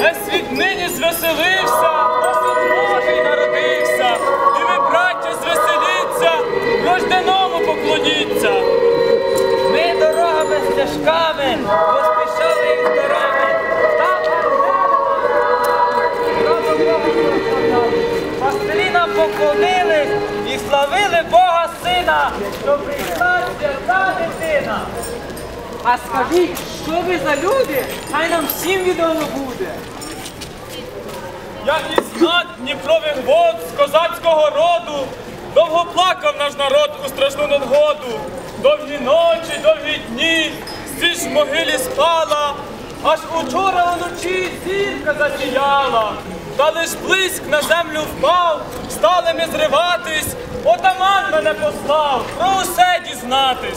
Весь світ нині звеселився, бо син Божий народився. І ви, браття, звеселіться, рожденому поклоніться. Ми дорогами стежками поспішали із дарами. Та Пастирі нам поклонились і Бога Сина, що прийшла свята дитина. А скажіть, що ви за люди? Хай нам всім відомо буде. Як із знать Дніпрових вод з козацького роду, довго плакав наш народ у страшну негоду. Довгі ночі, довгі дні, стіж в могилі спала, аж учора вночі зірка засіяла. Та лиш блиск на землю впав, стали ми зриватись, отаман мене послав, про усе дізнатись.